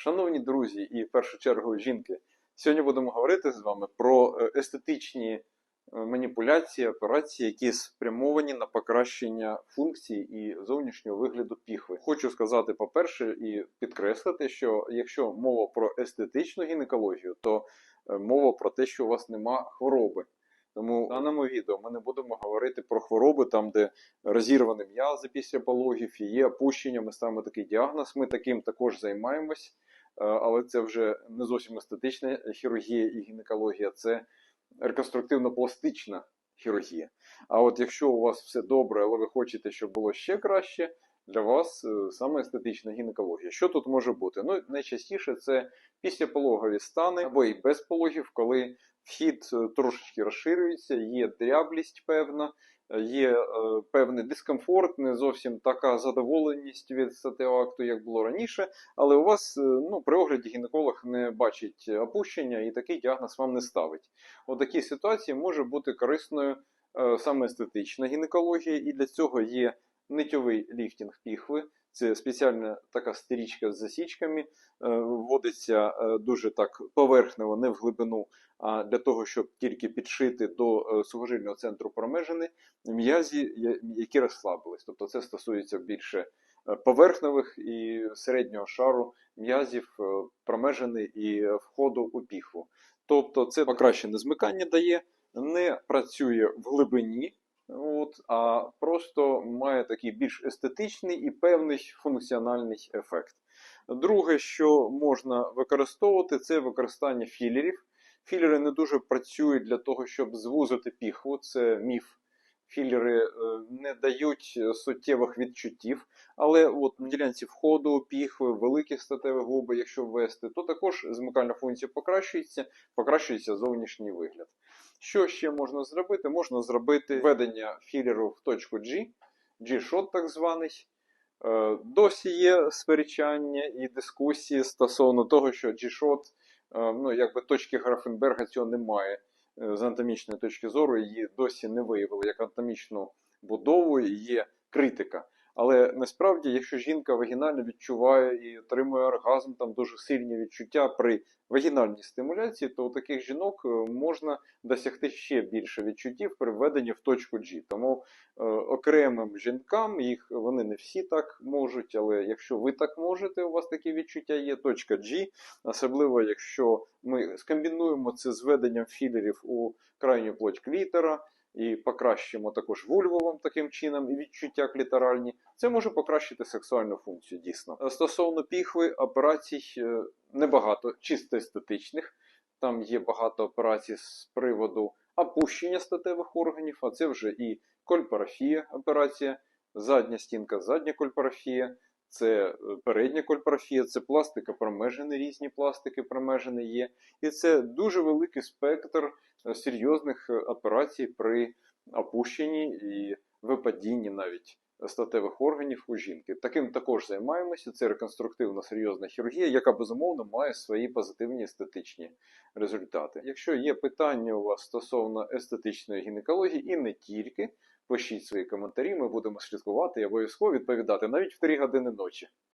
Шановні друзі, і в першу чергу жінки, сьогодні будемо говорити з вами про е, естетичні е, маніпуляції, операції, які спрямовані на покращення функцій і зовнішнього вигляду піхви. Хочу сказати, по-перше, і підкреслити, що якщо мова про естетичну гінекологію, то е, мова про те, що у вас нема хвороби. Тому в даному відео ми не будемо говорити про хвороби, там, де розірвані м'язи після пологів, і є опущення, ми ставимо такий діагноз. Ми таким також займаємось, е, але це вже не зовсім естетична хірургія і гінекологія, це реконструктивно-пластична хірургія. А от якщо у вас все добре, але ви хочете, щоб було ще краще, для вас е, саме естетична гінекологія. Що тут може бути? Ну, найчастіше це післяпологові стани або і без пологів, коли вхід е, трошечки розширюється, є дряблість певна, е, є е, певний дискомфорт, не зовсім така задоволеність від статевого як було раніше. Але у вас ну, при огляді гінеколог не бачить опущення і такий діагноз вам не ставить. У такій ситуації може бути корисною саме естетична гінекологія, і для цього є нитьовий ліфтінг піхви. Це спеціальна така стрічка з засічками, е, вводиться е, дуже так поверхнево, не в глибину, а для того, щоб тільки підшити до е, сухожильного центру промежини м'язі, які розслабились. Тобто це стосується більше поверхневих і середнього шару м'язів промежини і входу у піхву. Тобто це покращене змикання дає, не працює в глибині. От, а просто має такий більш естетичний і певний функціональний ефект. Друге, що можна використовувати, це використання філерів. Філери не дуже працюють для того, щоб звузити піхву, це міф. Філери е, не дають суттєвих відчуттів, але от на ділянці входу, піхви, великі статеві губи, якщо ввести, то також змикальна функція покращується, покращується зовнішній вигляд. Що ще можна зробити? Можна зробити введення філеру в точку G, G-shot так званий. Е, Досі є сперечання і дискусії стосовно того, що G-shot, е, ну якби точки Графенберга цього немає. Е, З анатомічної точки зору її досі не виявили як анатомічну будову, є критика. Але насправді, якщо жінка вагінально відчуває і отримує оргазм, там дуже сильні відчуття при вагінальній стимуляції, то у таких жінок е, можна досягти ще більше відчуттів при введенні в точку G. Тому е, окремим жінкам їх вони не всі так можуть, але якщо ви так можете, у вас такі відчуття є, точка G, особливо якщо ми скомбінуємо це з введенням філерів у крайню плоть клітера. І покращимо також вульву вам таким чином і відчуття кліторальні. Це може покращити сексуальну функцію дійсно. Е, Стосовно піхви, операцій е, небагато, чисто естетичних. Там є багато операцій з приводу опущення статевих органів, а це вже і кольпарафія операція, задня стінка, задня кольпарафія, це е, передня кольпрофія, це пластика промежена, різні пластики промежені є. І це дуже великий спектр е, серйозних е, операцій при опущенні і випадінні навіть статевих органів у жінки. Таким також займаємося. Це реконструктивна серйозна хірургія, яка безумовно має свої позитивні естетичні результати. Якщо є питання у вас стосовно естетичної гінекології і не тільки, пишіть свої коментарі, ми будемо слідкувати і обов'язково відповідати навіть в 3 години ночі.